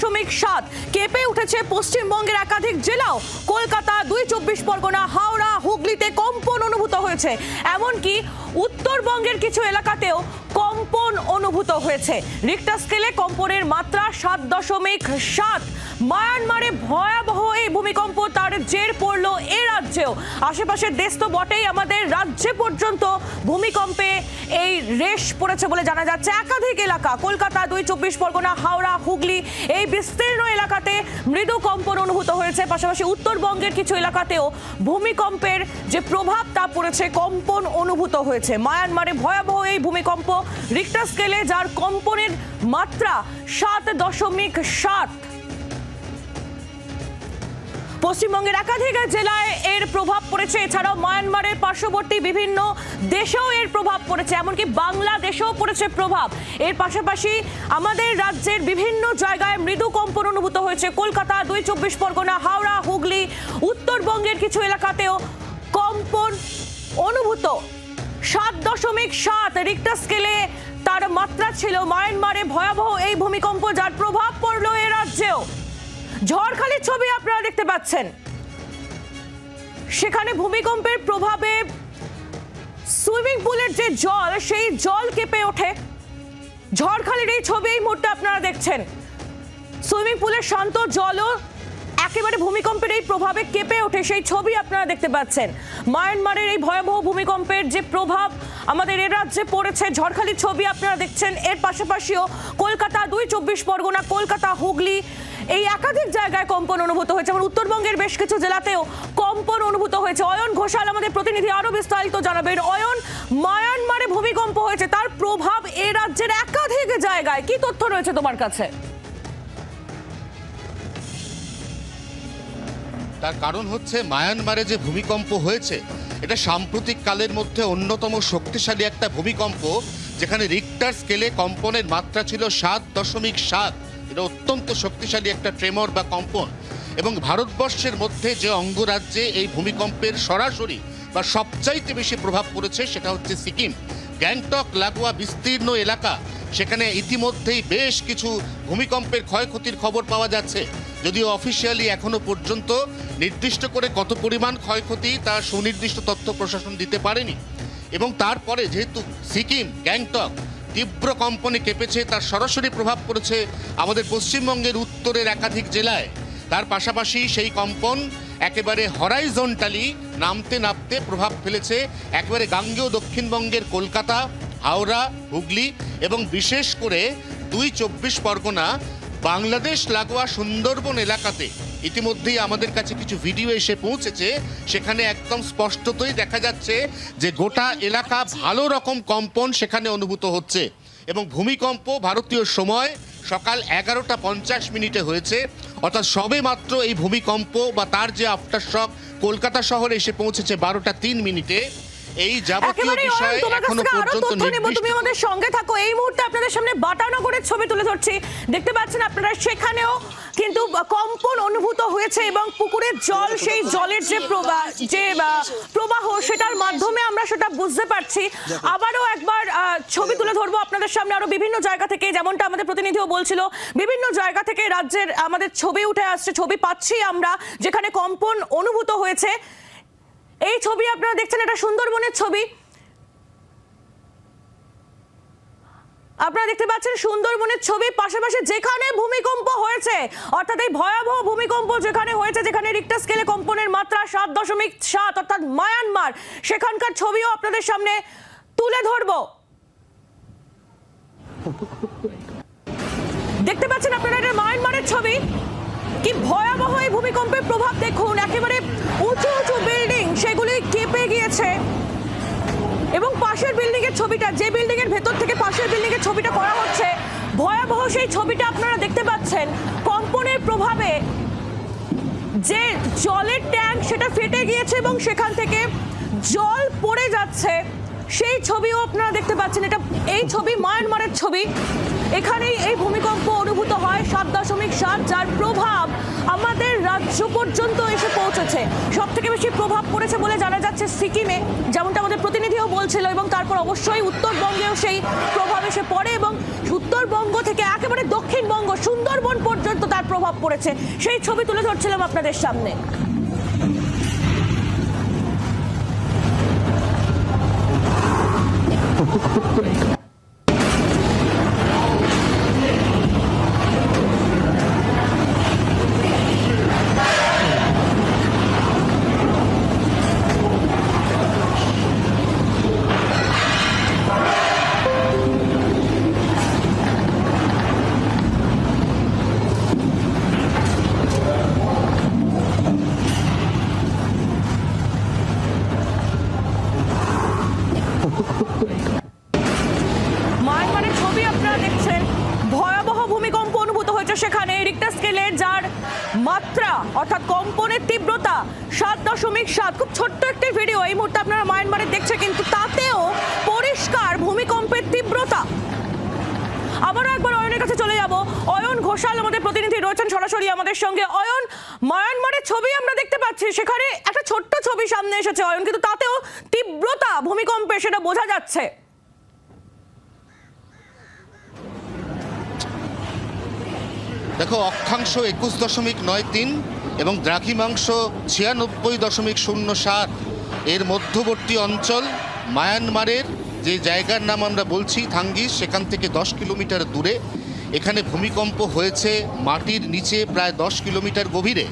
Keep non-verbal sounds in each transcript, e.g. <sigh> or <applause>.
দশমিক সাত। কেঁপে উঠেছে পশ্চিমবঙ্গের একাধিক জেলাও। কলকাতা দুই চব্বিশ পরগনা, হাওড়া, হুগলিতে কম্পন অনুভূত হয়েছে। এমনকি উত্তরবঙ্গের কিছু এলাকাতেও কম্পন অনুভূত হয়েছে। রিক্টার স্কেলে কম্পনের মাত্রা সাত দশমিক সাত। মায়ানমারে ভয়াবহ এই ভূমিকম্প তার জের পড়ল এ রাজ্যেও। আশেপাশের দেশ তো বটেই, আমাদের রাজ্যে পর্যন্ত ভূমিকম্পে এই রেশ পড়েছে বলে জানা যাচ্ছে। একাধিক এলাকা, কলকাতা দুই, চব্বিশ পরগনা, হাওড়া, হুগলি, এই বিস্তীর্ণ এলাকাতে মৃদু কম্পন অনুভূত হয়েছে। পাশাপাশি উত্তরবঙ্গের কিছু এলাকাতেও ভূমিকম্পের যে প্রভাব, তা পড়েছে কম্পন অনুভূত হয়েছে। মায়ানমারে ভয়াবহ এই ভূমিকম্প রিক্টার স্কেলে, যার কম্পনের মাত্রা সাত দশমিক সাত। পশ্চিমবঙ্গের একাধিক জেলায় এর প্রভাব পড়েছে। এছাড়াও মায়ানমারের পার্শ্ববর্তী বিভিন্ন দেশেও এর প্রভাব পড়েছে, এমনকি বাংলাদেশেও পড়েছে প্রভাব। এর পাশাপাশি আমাদের রাজ্যের বিভিন্ন জায়গায় মৃদু কম্পন অনুভূত হয়েছে। কলকাতা, দুই চব্বিশ পরগনা, হাওড়া, হুগলি, উত্তরবঙ্গের কিছু এলাকাতেও কম্পন অনুভূত সাত দশমিক সাত। রিক্টার স্কেলে তার মাত্রা ছিল মায়ানমারে ভয়াবহ এই ভূমিকম্প যার প্রভাব পড়ল এ রাজ্যেও। ঝড়খালির ছবি আপনারা দেখতে পাচ্ছেন। সেখানে ভূমিকম্পের প্রভাবে সুইমিং পুলের যে জল, সেই জল কেঁপে ওঠে। ঝড়খালির এই ছবি এই মুহূর্তে আপনারা দেখছেন। সুইমিং পুলের শান্ত জলও একেবারে ভূমিকম্পের এই প্রভাবে কেঁপে ওঠে সেই ছবি আপনারা দেখতে পাচ্ছেন। মায়ানমারের এই ভয়াবহ ভূমিকম্পের যে প্রভাব আমাদের এ রাজ্যে পড়েছে, ঝড়খালির ছবি আপনারা দেখছেন। এর পাশাপাশিও কলকাতা দুই, চব্বিশ পরগনা, কলকাতা, হুগলি, এই একাধিক জায়গায় কম্পন অনুভূত হয়েছে। এবং উত্তরবঙ্গের বেশ কিছু জেলাতেও কম্পন অনুভূত হয়েছে। অয়ন ঘোষাল আমাদের প্রতিনিধি আরও বিস্তারিত জানাবেন। অয়ন, মায়ানমারে ভূমিকম্প হয়েছে, তার প্রভাব এ রাজ্যের একাধিক জায়গায়। কি তথ্য রয়েছে তোমার কাছে? তার কারণ হচ্ছে মায়ানমারে যে ভূমিকম্প হয়েছে, এটা সাম্প্রতিক কালের মধ্যে অন্যতম শক্তিশালী একটা ভূমিকম্প, যেখানে রিক্টার স্কেলে কম্পনের মাত্রা ছিল সাত দশমিক সাত। এটা অত্যন্ত শক্তিশালী একটা ট্রেমর বা কম্পন। এবং ভারতবর্ষের মধ্যে যে অঙ্গরাজ্যে এই ভূমিকম্পের সরাসরি বা সবচাইতে বেশি প্রভাব পড়েছে, সেটা হচ্ছে সিকিম। গ্যাংটক, লাগোয়া বিস্তীর্ণ এলাকা, সেখানে ইতিমধ্যেই বেশ কিছু ভূমিকম্পের ক্ষয়ক্ষতির খবর পাওয়া যাচ্ছে। যদিও অফিসিয়ালি এখনও পর্যন্ত নির্দিষ্ট করে কত পরিমাণ ক্ষয়ক্ষতি তা সুনির্দিষ্ট তথ্য প্রশাসন দিতে পারেনি। এবং তারপরে যেহেতু সিকিম, গ্যাংটক তীব্র কম্পনে কেঁপেছে, তার সরাসরি প্রভাব পড়েছে আমাদের পশ্চিমবঙ্গের উত্তরের একাধিক জেলায়। তার পাশাপাশি সেই কম্পন একেবারে হরাইজন্টালি নামতে নামতে প্রভাব ফেলেছে, একেবারে গাঙ্গেয় দক্ষিণবঙ্গের কলকাতা, হাওড়া, হুগলি এবং বিশেষ করে দুই চব্বিশ পরগনা বাংলাদেশ লাগোয়া সুন্দরবন এলাকাতে ইতিমধ্যেই আমাদের কাছে কিছু ভিডিও এসে পৌঁছেছে। সেখানে একদম স্পষ্টতই দেখা যাচ্ছে যে গোটা এলাকা ভালো রকম কম্পন সেখানে অনুভূত হচ্ছে এবং ভূমিকম্প ভারতীয় সময় সকাল এগারোটা পঞ্চাশ মিনিটে হয়েছে। অর্থাৎ সবে মাত্র এই ভূমিকম্প বা তার যে আফটার শক কলকাতা শহরে এসে পৌঁছেছে বারোটা তিন মিনিটে। এই যাবতীয় বিষয়ে তোমার কাছ এখনও আরও পর্যন্ত তুমি আমাদের সঙ্গে থাকো। এই মুহূর্তে আপনাদের সামনে বাটানগরের ছবি তুলে ধরছি। দেখতে পাচ্ছেন আপনারা সেখানেও কিন্তু কম্পন অনুভূত হয়েছে এবং পুকুরের জল সেই জলের যে প্রবাহ যে প্রবাহ সেটার মাধ্যমে আমরা সেটা বুঝতে পারছি। আবারও একবার ছবি তুলে ধরবো আপনাদের সামনে আরও বিভিন্ন জায়গা থেকে যেমনটা আমাদের প্রতিনিধিও বলছিল। বিভিন্ন জায়গা থেকে রাজ্যের আমাদের ছবি উঠে আসছে ছবি পাচ্ছি আমরা যেখানে কম্পন অনুভূত হয়েছে। এই ছবি আপনারা দেখছেন, এটা সুন্দরবনের ছবি। আপনারা দেখতে পাচ্ছেন সুন্দরবনের ছবি, পাশাপাশি যেখানে ভূমিকম্প হয়েছে, অর্থাৎ এই ভয়াবহ ভূমিকম্প যেখানে হয়েছে, যেখানে রিক্টার স্কেলে কম্পনের মাত্রা সাত দশমিক সাত, অর্থাৎ মায়ানমার। সেখানকার ছবিও আপনাদের সামনে তুলে ধরবো। দেখতে পাচ্ছেন আপনারা, এটা মায়ানমারের ছবি। কি ভয়াবহ এই ভূমিকম্পের প্রভাব দেখুন, একেবারে উঁচু উঁচু বিল্ডিং সেগুলি কেঁপে গিয়েছে। এবং পাশের বিল্ডিং এর ছবিটা, যে বিল্ডিং এর ভেতর থেকে পাশের বিল্ডিং এর ছবিটা করা হচ্ছে, ভয়াবহ সেই ছবিটা আপনারা দেখতে পাচ্ছেন। কম্পনের প্রভাবে যে জলের ট্যাঙ্ক সেটা ফেটে গিয়েছে এবং সেখান থেকে জল পড়ে যাচ্ছে, সেই ছবিও আপনারা দেখতে পাচ্ছেন। এটা এই ছবি, মায়ানমারের ছবি। এখানেই এই ভূমিকম্প অনুভূত হয় সাত দশমিক সাত, যার প্রভাব আমাদের রাজ্য পর্যন্ত এসে পৌঁছেছে। সব থেকে বেশি প্রভাব পড়েছে বলে জানা যাচ্ছে সিকিমে, যেমনটা আমাদের প্রতিনিধিও বলছিল, এবং তারপর অবশ্যই উত্তরবঙ্গেও সেই প্রভাব এসে পড়ে, এবং উত্তরবঙ্গ থেকে একেবারে দক্ষিণবঙ্গ, সুন্দরবন পর্যন্ত তার প্রভাব পড়েছে। সেই ছবি তুলে ধরছিলাম আপনাদের সামনে। <laughs> দেখছে কিন্তু তাতেও পরিষ্কার ভূমিকম্পের তীব্রতা। আবারও একবার অয়নের কাছে চলে যাব। অয়ন ঘোষাল আমাদের প্রতিনিধি রয়েছেন সরাসরি আমাদের সঙ্গে। অয়ন, মায়ানমারের ছবি আমরা দেখতে পাচ্ছি। সেখানে একটা ছোট্ট ছবি সামনে এসেছে অয়ন, কিন্তু তাতেও তীব্রতা, ভূমিকম্পে সেটা বোঝা যাচ্ছে। দেখো, অক্ষাংশ একুশ দশমিক নয় তিন এবং দ্রাঘিমাংশ ছিয়ানব্বই দশমিক শূন্য সাত। এর মধ্যবর্তী অঞ্চল মায়ানমারের, যে জায়গার নাম আমরা বলছি থাঙ্গিস, সেখান থেকে দশ কিলোমিটার দূরে। এখানে ভূমিকম্প হয়েছে মাটির নিচে প্রায় দশ কিলোমিটার গভীরে।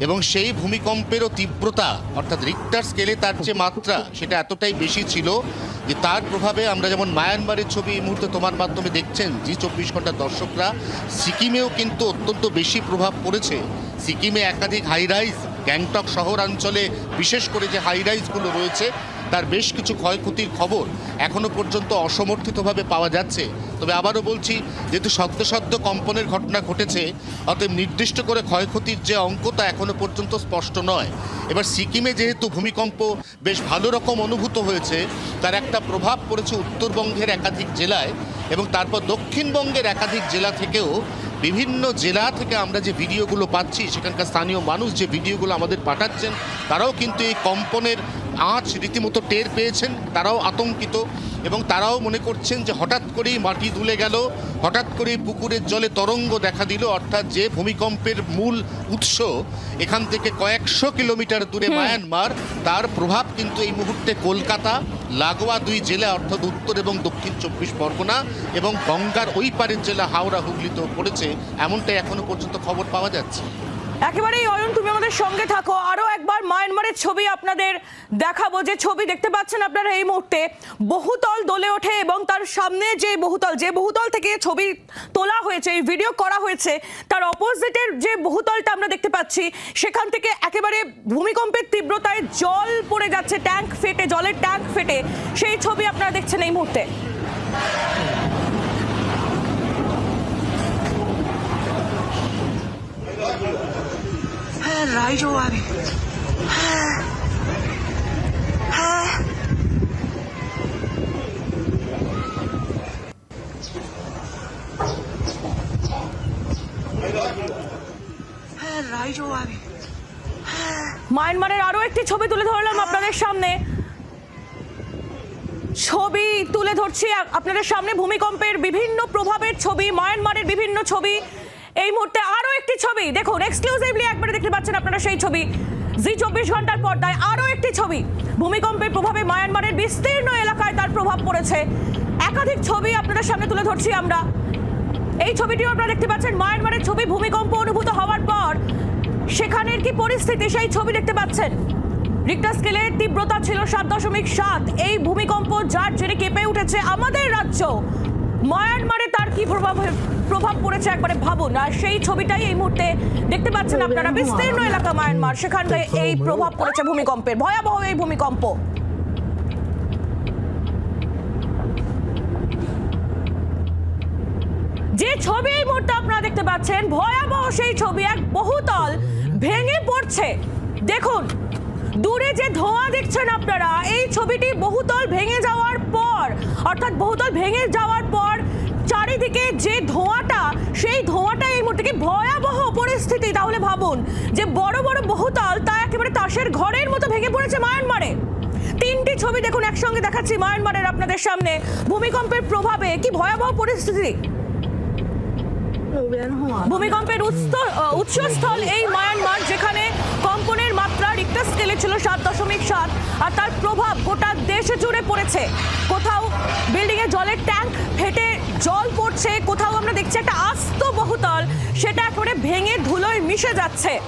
এবং সেই ভূমিকম্পেরও তীব্রতা, অর্থাৎ রিক্টার স্কেলে তার যে মাত্রা, সেটা এতটাই বেশি ছিল যে তার প্রভাবে আমরা যেমন মায়ানমারের ছবি এই মুহূর্তে তোমার মাধ্যমে দেখছেন, জি চব্বিশ ঘণ্টার দর্শকরা, সিকিমেও কিন্তু অত্যন্ত বেশি প্রভাব পড়েছে। সিকিমে একাধিক হাইরাইজ গ্যাংটক শহরাঞ্চলে, বিশেষ করে যে হাইরাইজগুলো রয়েছে, তার বেশ কিছু ক্ষয়ক্ষতির খবর এখনও পর্যন্ত অসমর্থিতভাবে পাওয়া যাচ্ছে। তবে আবারও বলছি, যেহেতু সদ্য সদ্য কম্পনের ঘটনা ঘটেছে, অতএব নির্দিষ্ট করে ক্ষয়ক্ষতির যে অঙ্ক তা এখনও পর্যন্ত স্পষ্ট নয়। এবার সিকিমে যেহেতু ভূমিকম্প বেশ ভালো রকম অনুভূত হয়েছে, তার একটা প্রভাব পড়েছে উত্তরবঙ্গের একাধিক জেলায়। এবং তারপর দক্ষিণবঙ্গের একাধিক জেলা থেকেও বিভিন্ন জেলা থেকে আমরা যে ভিডিওগুলো পাচ্ছি সেখানকার স্থানীয় মানুষ যে ভিডিওগুলো আমাদের পাঠাচ্ছেন তারাও কিন্তু এই কম্পনের আঁচ রীতিমতো টের পেয়েছেন তারাও আতঙ্কিত এবং তারাও মনে করছেন যে হঠাৎ করেই মাটি দুলে গেল হঠাৎ করেই পুকুরের জলে তরঙ্গ দেখা দিল অর্থাৎ যে ভূমিকম্পের মূল উৎস এখান থেকে কয়েকশো কিলোমিটার দূরে মায়ানমার তার প্রভাব কিন্তু এই মুহূর্তে কলকাতা লাগোয়া দুই জেলা, অর্থাৎ উত্তর এবং দক্ষিণ চব্বিশ পরগনা এবং গঙ্গার ওই পারের জেলা হাওড়া হুগলিতেও পড়েছে, এমনটাই এখনও পর্যন্ত খবর পাওয়া যাচ্ছে। একেবারেই অয়ন, তুমি আমাদের সঙ্গে থাকো। আরও একবার মায়ানমারের ছবি আপনাদের দেখাবো। যে ছবি দেখতে পাচ্ছেন আপনারা এই মুহূর্তে, বহুতল দোলে ওঠে এবং তার সামনে যে বহুতল যে বহুতল থেকে ছবি তোলা হয়েছে, এই ভিডিও করা হয়েছে, তার অপোজিটের যে বহুতলটা আমরা দেখতে পাচ্ছি, সেখান থেকে একেবারে ভূমিকম্পের তীব্রতায় জল পড়ে যাচ্ছে, ট্যাঙ্ক ফেটে, জলের ট্যাঙ্ক ফেটে। সেই ছবি আপনারা দেখছেন এই মুহূর্তে। হ্যাঁ আমি হ্যাঁ মায়ানমারের আরও একটি ছবি তুলে ধরলাম আপনাদের সামনে। ছবি তুলে ধরছি আপনাদের সামনে ভূমিকম্পের বিভিন্ন প্রভাবের ছবি, মায়ানমারের বিভিন্ন ছবি। এই মুহূর্তে আরও একটি ছবি। দেখুন এক্সক্লুসিভলি একবারে দেখতে পাচ্ছেন আপনারা সেই ছবি। জি চব্বিশ ঘণ্টার পর্দায় আরও একটি ছবি। ভূমিকম্পের প্রভাবে মায়ানমারের বিস্তীর্ণ এলাকায় তার প্রভাব পড়েছে। একাধিক ছবি আপনাদের সামনে তুলে ধরছি আমরা। এই ছবিটিও আপনারা দেখতে পাচ্ছেন, মায়ানমারের ছবি ভূমিকম্প অনুভূত হওয়ার পর সেখানের কি পরিস্থিতি সেই ছবি দেখতে পাচ্ছেন। রিক্টার স্কেলের তীব্রতা ছিল সাত দশমিক সাত। এই ভূমিকম্প যার জেরে কেঁপে উঠেছে আমাদের রাজ্য। মায়ানমারে তার কি প্রভাব প্রভাব পড়েছে একবারে ভাবুন। আর সেই ছবিটাই এই মুহূর্তে দেখতে পাচ্ছেন আপনারা। বিস্তীর্ণ এলাকা মায়ানমার সেখানে এই প্রভাব পড়েছে ভূমিকম্পের। ভয়াবহ এই ভূমিকম্প। যে ছবি এই মুহূর্তে আপনারা দেখতে পাচ্ছেন, ভয়াবহ সেই ছবি, এক বহুতল ভেঙে পড়ছে। দেখুন দূরে যে ধোঁয়া দেখছেন আপনারা, এই ছবিটি বহুতল ভেঙে যাওয়ার পর, অর্থাৎ বহুতল ভেঙে যাওয়ার পর চারিদিকে যে ধোঁয়াটা, সেই ধোঁয়াটা এই মুহূর্তে ভয়াবহ পরিস্থিতি? তাহলে ভাবুন, যে বড় বড় বহুতল, তা একেবারে তাসের ঘরের মতো ভেঙে পড়েছে মায়ানমারে। তিনটি ছবি দেখুন, একসঙ্গে দেখাচ্ছি মায়ানমারের আপনাদের সামনে। ভূমিকম্পের প্রভাবে কি ভয়াবহ পরিস্থিতি? ভূমিকম্পের উৎস- উৎসস্থল এই মায়ানমার, যেখানে কম্পনের মাত্রা রিক্টার স্কেলে ছিল সাত দশমিক সাত, আর তার প্রভাব গোটা দেশে জুড়ে পড়েছে। কোথাও বিল্ডিংয়ে জলের ট্যাঙ্ক ফেটে জল পড়ছে, কোথাও আমরা দেখছি একটা আস্ত বহুতল, সেটা একেবারে ভেঙে ধুলোয় মিশে যাচ্ছে।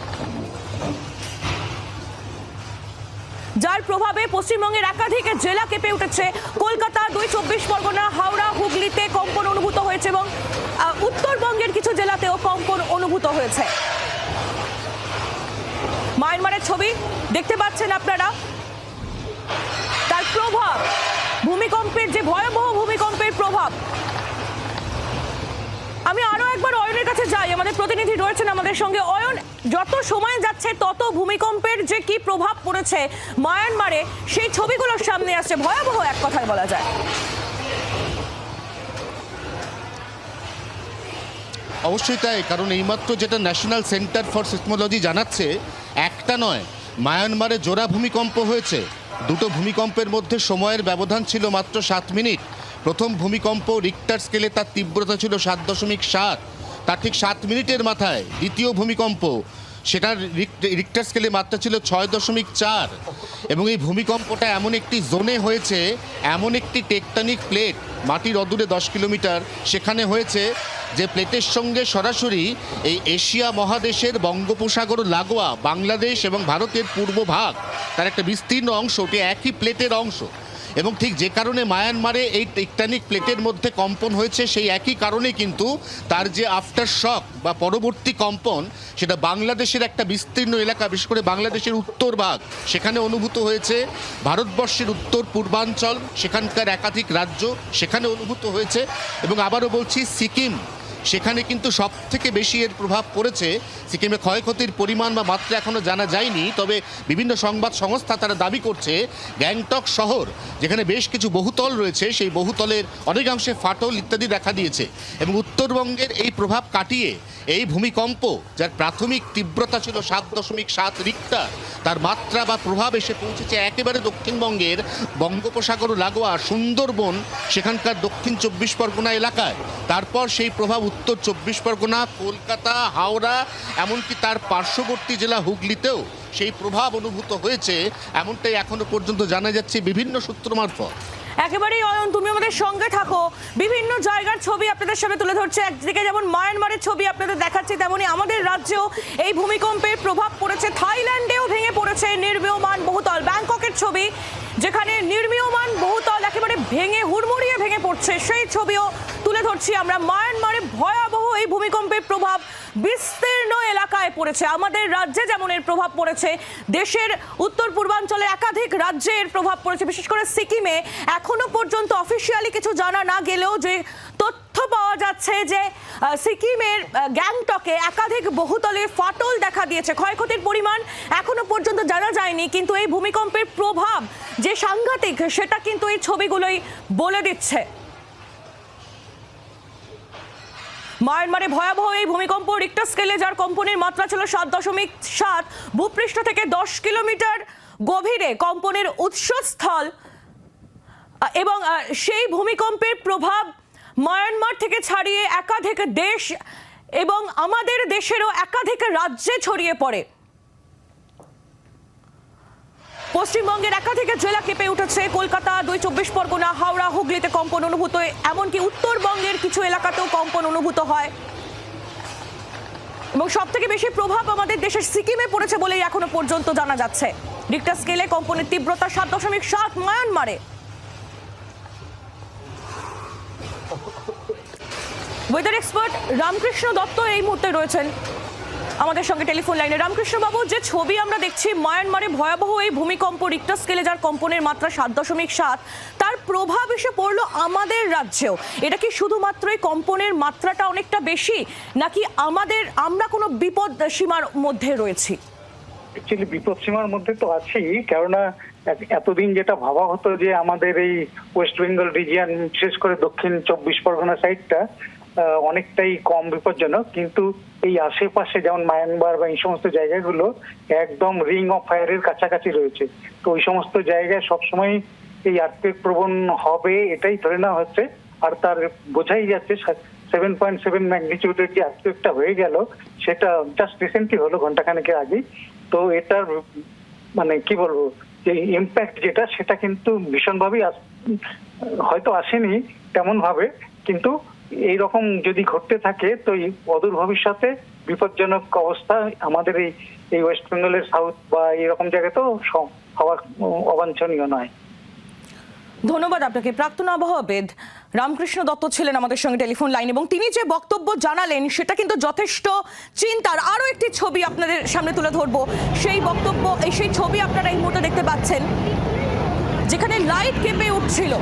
যার প্রভাবে পশ্চিমবঙ্গের একাধিক জেলা কেঁপে উঠেছে। কলকাতা দুই চব্বিশ পরগনা, হাওড়া, হুগলিতে কম্পন অনুভূত হয়েছে এবং উত্তরবঙ্গের কিছু জেলাতেও কম্পন অনুভূত হয়েছে। মায়ানমারের ছবি দেখতে পাচ্ছেন আপনারা। তার প্রভাব, ভূমিকম্পের যে ভয়াবহ ভূমিকম্পের প্রভাব আমি আরও একবার অয়নের কাছে যাই। আমাদের প্রতিনিধি রয়েছেন আমাদের সঙ্গে। অয়ন, যত সময় যাচ্ছে, তত ভূমিকম্পের যে কি প্রভাব পড়েছে মায়ানমারে, সেই ছবিগুলোর সামনে আসছে। ভয়াবহ এক কথায় বলা যায়। অবশ্যই তাই, কারণ এইমাত্র যেটা ন্যাশনাল সেন্টার ফর সিসমোলজি জানাচ্ছে, একটা নয়, মায়ানমারে জোড়া ভূমিকম্প হয়েছে। দুটো ভূমিকম্পের মধ্যে সময়ের ব্যবধান ছিল মাত্র সাত মিনিট। প্রথম ভূমিকম্প রিক্টার স্কেলে তার তীব্রতা ছিল সাত দশমিক সাত। তার ঠিক সাত মিনিটের মাথায় দ্বিতীয় ভূমিকম্প। সেটার রিক- রিক্টার স্কেলে মাত্রা ছিল ছয় দশমিক চার। এবং এই ভূমিকম্পটা এমন একটি জোনে হয়েছে, এমন একটি টেকটনিক প্লেট মাটির অদূরে দশ কিলোমিটার, সেখানে হয়েছে যে প্লেটের সঙ্গে সরাসরি এই এশিয়া মহাদেশের বঙ্গোপসাগর, লাগোয়া, বাংলাদেশ এবং ভারতের পূর্ব ভাগ। তার একটা বিস্তীর্ণ অংশ, ওটি একই প্লেটের অংশ। এবং ঠিক যে কারণে মায়ানমারে এই টেকটানিক প্লেটের মধ্যে কম্পন হয়েছে, সেই একই কারণে কিন্তু তার যে আফটার শক বা পরবর্তী কম্পন, সেটা বাংলাদেশের একটা বিস্তীর্ণ এলাকা, বিশেষ করে বাংলাদেশের উত্তর ভাগ, সেখানে অনুভূত হয়েছে। ভারতবর্ষের উত্তর পূর্বাঞ্চল, সেখানকার একাধিক রাজ্য, সেখানে অনুভূত হয়েছে। এবং আবারও বলছি, সিকিম সেখানে কিন্তু সব থেকে বেশি এর প্রভাব পড়েছে। সিকিমে ক্ষয়ক্ষতির পরিমাণ বা মাত্রা এখনও জানা যায়নি, তবে বিভিন্ন সংবাদ সংস্থা তারা দাবি করছে, গ্যাংটক শহর, যেখানে বেশ কিছু বহুতল রয়েছে, সেই বহুতলের অনেকাংশে ফাটল ইত্যাদি দেখা দিয়েছে এবং উত্তরবঙ্গের এই প্রভাব কাটিয়ে এই ভূমিকম্প, যার প্রাথমিক তীব্রতা ছিল সাত দশমিক সাত রিক্টার তার মাত্রা বা প্রভাব এসে পৌঁছেছে একেবারে দক্ষিণবঙ্গের বঙ্গোপসাগর, লাগোয়া, সুন্দরবন, সেখানকার দক্ষিণ চব্বিশ পরগনা এলাকায়। তারপর সেই প্রভাব উত্তর চব্বিশ পরগনা, কলকাতা, হাওড়া, এমনকি তার পার্শ্ববর্তী জেলা হুগলিতেও সেই প্রভাব অনুভূত হয়েছে। এমনটাই এখনও পর্যন্ত জানা যাচ্ছে বিভিন্ন সূত্র মারফত। একেবারেই অয়ন, তুমি আমাদের সঙ্গে থাকো। বিভিন্ন জায়গার ছবি আপনাদের সামনে তুলে ধরছে। একদিকে যেমন মায়ানমারের ছবি আপনাদের দেখাচ্ছে, তেমনি আমাদের রাজ্যেও এই ভূমিকম্পের প্রভাব পড়েছে। থাইল্যান্ডেও ভেঙে পড়েছে নির্বীয়মান বহুতল। ব্যাংককের ছবি যেখানে নির্মীয়মান বহুতল একেবারে ভেঙে হুড়মুড়িয়ে ভেঙে পড়ছে, সেই ছবিও তুলে ধরছি আমরা। মায়ানমারে ভয়াবহ এই ভূমিকম্পের প্রভাব বিস্তীর্ণ এলাকায় পড়েছে। আমাদের রাজ্যে যেমন এর প্রভাব পড়েছে, দেশের উত্তর পূর্বাঞ্চলের একাধিক রাজ্যে এর প্রভাব পড়েছে। বিশেষ করে সিকিমে এখনও পর্যন্ত অফিসিয়ালি কিছু জানা না গেলেও যে তথ্য পাওয়া যাচ্ছে যে সিকিমের গ্যাংটকে একাধিক বহুতলের ফাটল দেখা দিয়েছে। ক্ষয়ক্ষতির পরিমাণ এখনও পর্যন্ত জানা যায়নি, কিন্তু এই ভূমিকম্পের প্রভাব যে সাংঘাতিক, সেটা কিন্তু এই ছবিগুলোই বলে দিচ্ছে। মায়ানমারে ভয়াবহ এই ভূমিকম্প রিক্টার স্কেলে, যার কম্পনের মাত্রা ছিল সাত দশমিক সাত, ভূপৃষ্ঠ থেকে দশ কিলোমিটার গভীরে কম্পনের উৎসস্থল এবং সেই ভূমিকম্পের প্রভাব মায়ানমার থেকে ছাড়িয়ে একাধিক দেশ এবং আমাদের দেশেরও একাধিক রাজ্যে ছড়িয়ে পড়ে। পশ্চিমবঙ্গের একাধিক জেলা কেঁপে উঠেছে। কলকাতা, দুই চব্বিশ পরগনা, হাওড়া, হুগলিতে কম্পন অনুভূত। এমনকি উত্তরবঙ্গের কিছু এলাকাতেও কম্পন অনুভূত হয়। এবং সব থেকে বেশি প্রভাব আমাদের দেশের সিকিমে পড়েছে বলেই এখনও পর্যন্ত জানা যাচ্ছে। রিক্টার স্কেলে কম্পনের তীব্রতা সাত দশমিক সাত মায়ানমারে। ওয়েদার এক্সপার্ট রামকৃষ্ণ দত্ত এই মুহূর্তে রয়েছেন আমাদের সঙ্গে টেলিফোন লাইনে। রামকৃষ্ণ বাবু যে ছবি আমরা দেখছি, মায়ানমারে ভয়াবহ এই ভূমিকম্প রিক্টার স্কেলে যার কম্পনের মাত্রা সাত দশমিক সাত, তার প্রভাব এসে পড়ল আমাদের রাজ্যেও। এটা কি শুধুমাত্র এই কম্পনের মাত্রাটা অনেকটা বেশি, নাকি আমাদের, আমরা কোনো বিপদ সীমার মধ্যে রয়েছি? অ্যাকচুয়ালি বিপদ সীমার মধ্যে তো আছি কেননা এত- এতদিন যেটা ভাবা হতো যে আমাদের এই ওয়েস্ট বেঙ্গল রিজিয়ান বিশেষ করে দক্ষিণ চব্বিশ পরগনা সাইডটা অনেকটাই কম বিপজ্জনক, কিন্তু এই আশেপাশে যেমন মায়ানমার বা এই সমস্ত জায়গাগুলো একদম রিং অফ ফায়ারের কাছাকাছি রয়েছে। তো ওই সমস্ত জায়গায় সবসময় এই আর্থিক প্রবণ হবে এটাই ধরে নেওয়া হচ্ছে। আর তার বোঝাই যাচ্ছে সেভেন পয়েন্ট সেভেন ম্যাগনিটিউডের যে আর্থিকটা হয়ে গেল, সেটা জাস্ট রিসেন্টলি হলো ঘন্টাখানেকের আগে তো এটার মানে কি বলব, যে ইম্প্যাক্ট যেটা, সেটা কিন্তু ভীষণভাবেই হয়তো আসেনি তেমন ভাবে কিন্তু এই রকম যদি ঘটতে থাকে, তো অদূর ভবিষ্যতে বিপজ্জনক অবস্থা আমাদের এই এই ওয়েস্ট বেঙ্গলের সাউথ বা এরকম জায়গাতেও হওয়া অবাঞ্ছনীয় নয়। ধন্যবাদ আপনাকে। প্রাক্তন আবহাওয়াবিদ রামকৃষ্ণ দত্ত ছিলেন আমাদের সঙ্গে টেলিফোন লাইন এবং তিনি যে বক্তব্য জানালেন, সেটা কিন্তু যথেষ্ট চিন্তার। আরও একটি ছবি আপনাদের সামনে তুলে ধরবো। সেই বক্তব্য, এই সেই ছবি আপনারা এই মুহূর্তে দেখতে পাচ্ছেন, যেখানে লাইট কেঁপে উঠছিল।